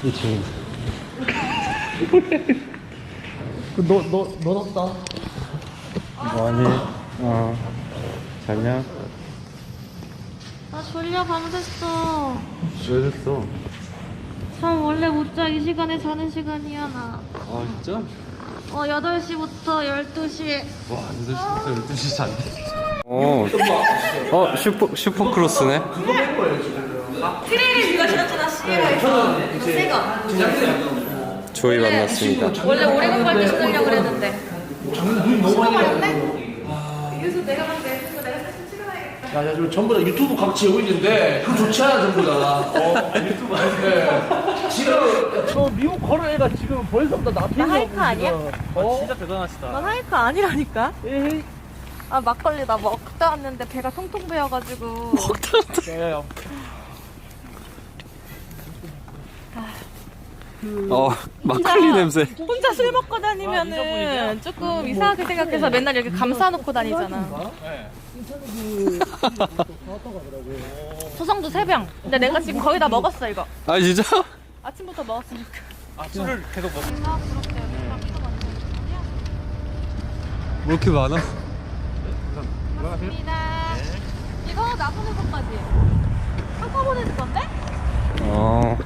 그렇지. 너 너 너 넣었다. 뭐하니? 어. 잤냐? 나 졸려 밤샜어. 왜 됐어? 잠 원래 못 자 이 시간에 자는 시간이야 나. 아 진짜? 어 8시부터 12시. 와 8시부터 12시 잤네. 어. 어 슈퍼 슈퍼 크로스네. 트레일 이거 지났잖아 시에라에서. 새거. 조이 만났습니다. 원래 오래 공부할 때 신으려고 그랬는데. 그래서 내가 내가 사실 찍어놔야겠다. 야, 야, 지금 전부 다 유튜브 각지 올리는데 그거 좋지 않아 전부 다. 어, 유튜브 네. 지금 저 미국 걸은 애가 지금 벌써부터 나나 하이커 아니야? 어? 진짜 대단하시다. 난 하이커 아니라니까. 에이. 아 막걸리 나 먹다 왔는데 배가 통통 배여가지고. 네. 어 막걸리 냄새. 혼자 술 먹고 다니면은 조금 이상하게 생각해서 맨날 이렇게 감싸놓고 다니잖아. 소성도 세병 근데 내가 지금 거의 다 먹었어 이거. 아 진짜? 아침부터 먹었으니까. 아 술을 계속 먹. 아 부럽대. 뭐 이렇게 많아? 고맙습니다. 이거 나 보낼 것까지. 한꺼 보내줄 건데? 어.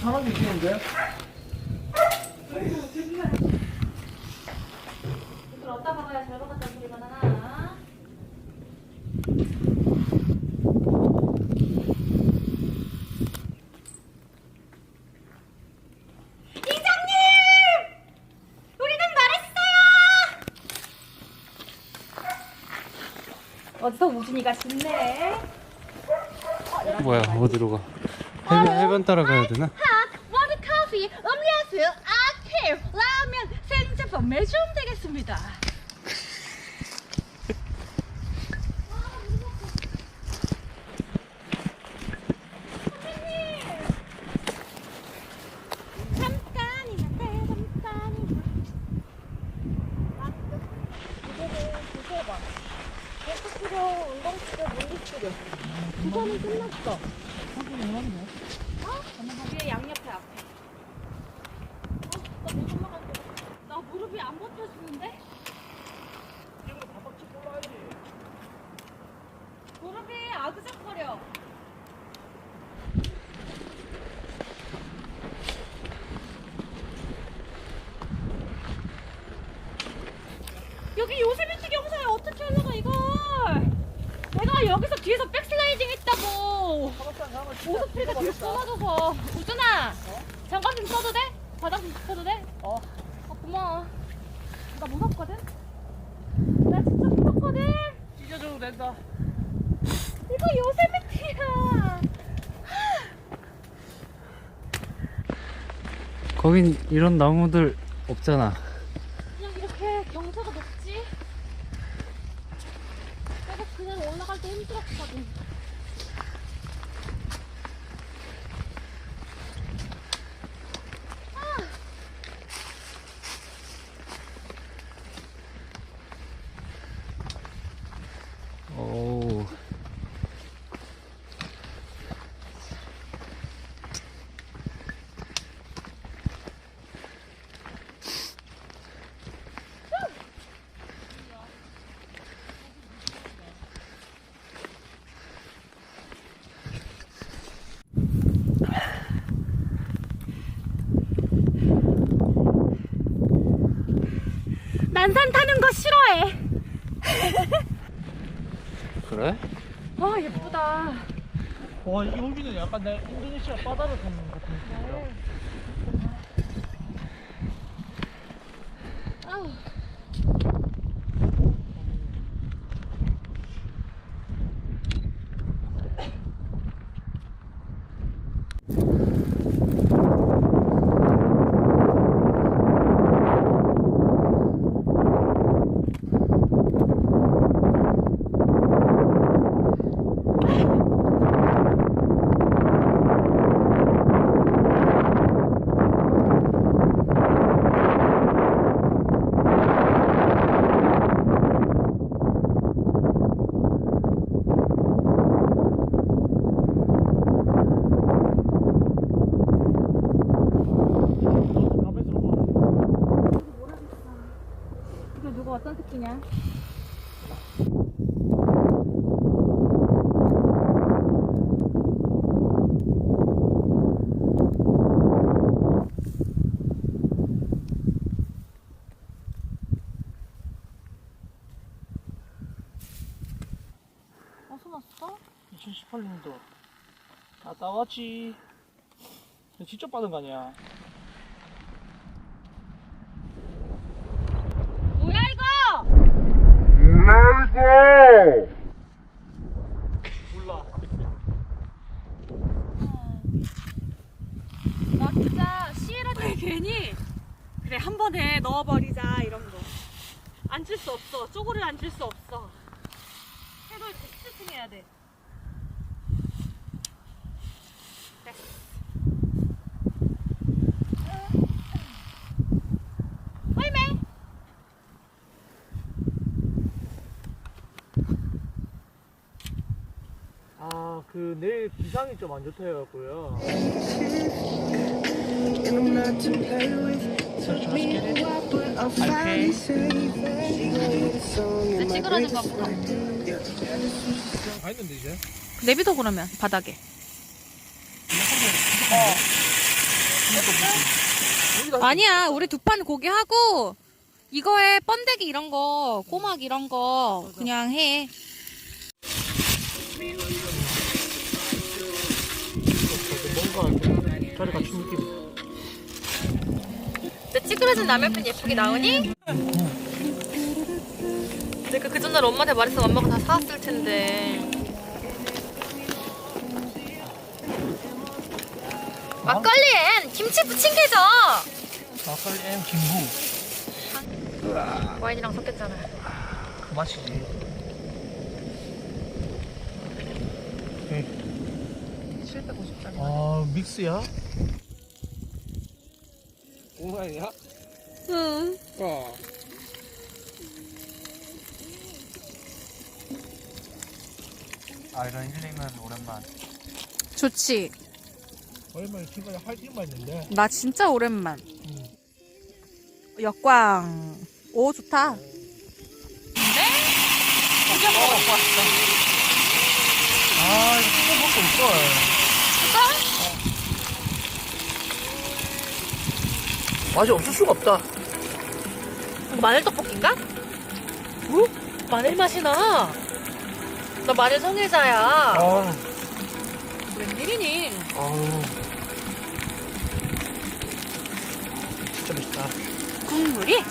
사람이 있는데? 이걸 어디다 박아야 잘 박았다 소리가 나나? 이장님! 우리는 말했어요! 어디서 우준이가 짖네? 뭐야, 어디로 가? 해변, 해변 따라 가야 되나? 핫, 워드 커피, 음료수, 아케, 라면, 생제품 매주 되겠습니다. 잠깐이면 돼, 잠깐이면. 이거는 두세 번. 헬스 치료, 운동 치료, 물리 치료. 두 번은 끝났어. 어? 위에 양옆에 앞에. 어? 나못 올라갈 거 나 무릎이 안 버텨주는데? 무릎이 아그작거려. 여기 요세미티 경사에 어떻게 올라가 이걸? 내가 여기서 뒤에서 백슬라이딩 했다고. 보습필가 뒤로 끊어져서. 우준아, 장갑 좀 써도 돼? 바닥 좀 써도 돼? 어. 아, 고마워. 나 무섭거든? 나 진짜 무섭거든? 찢어줘도 된다. 이거 요세미티야. 거긴 이런 나무들 없잖아. 그냥 이렇게 경사가 높지? 내가 그냥 올라갈 때 힘들었거든. 오. 난산 타는 거 싫어해. 그래? 와 예쁘다. 와, 이 여기는 약간 내 인도네시아 바다를 걷는 것 같은 느낌이다. 아우. 가면서 뭐. 이거 누가 어떤 새끼냐? 어서 왔어? 2018년도 다 따왔지. 직접 받은 거 아니야? 뭐야 이거? 몰라. 나 진짜 시에라들 괜히 그래 한 번에 넣어버리자 이런 거. 앉을 수 없어. 쪼그려 앉을 수 없어. 해볼 때 스트칭 해야 돼. 됐어. 얼매. 아, 그 내일 기상이 좀 안 좋다 해갖고요. and I'm not to play with. Took me a while, but I'm finally safe. The song in my 찌그러진 거 brain. 보다. 다 했는데 이제? 내비둬 그러면 바닥에. 아니야, 우리 두 판 고기 하고 이거에 번데기 이런 거, 꼬막 이런 거 그냥 해. 뭔가 자리 갖춘 느낌. 내 찌그러진 라면편 예쁘게 나오니? 내가 그 전날 엄마한테 말했으면 엄마가 다 사왔을 텐데. 막걸리엔 김치 부침개죠. 막걸리 M 김부. 와인이랑 섞였잖아. 그 맛이지. 아, 믹스야? 공사이야? 응. 어. 아, 이런 힐링은 오랜만. 좋지. 얼마나 기분이 할증만 있는데. 나 진짜 오랜만. 음. 역광. 오 좋다. 네? 두개 먹고 왔어. 아, 이거 또 먹고 있걸. 맛이 없을 수가 없다. 마늘 떡볶이인가? 뭐? 마늘 맛이 나. 나 마늘 성애자야. 아, 웬일이니? 아우. 진짜 맛있다. 국물이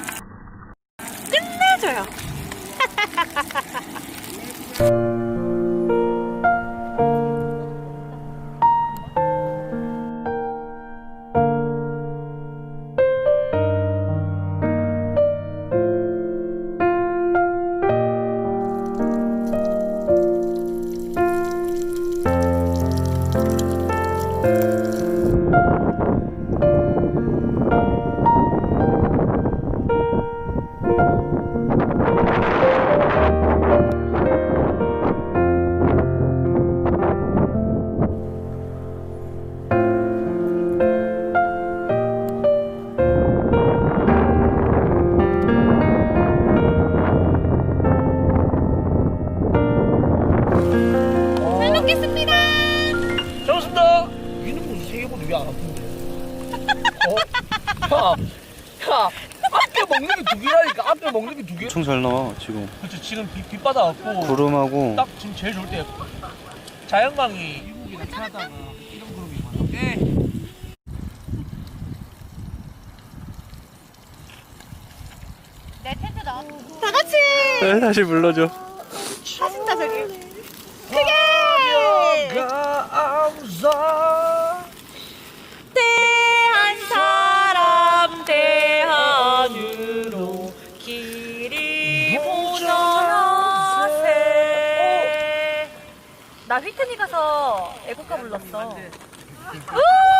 엄청 잘 나와 지금. 그렇지 지금 빛, 빛 받아갖고 구름하고. 딱 지금 제일 좋을 때 자연광이 미국이나 캐나다가 이런 그룹이 많아. 내 텐트 나왔 다 같이! 네, 다시 불러줘. 하신다 저기. 크게 휘트니 가서 애국가 불렀어 우!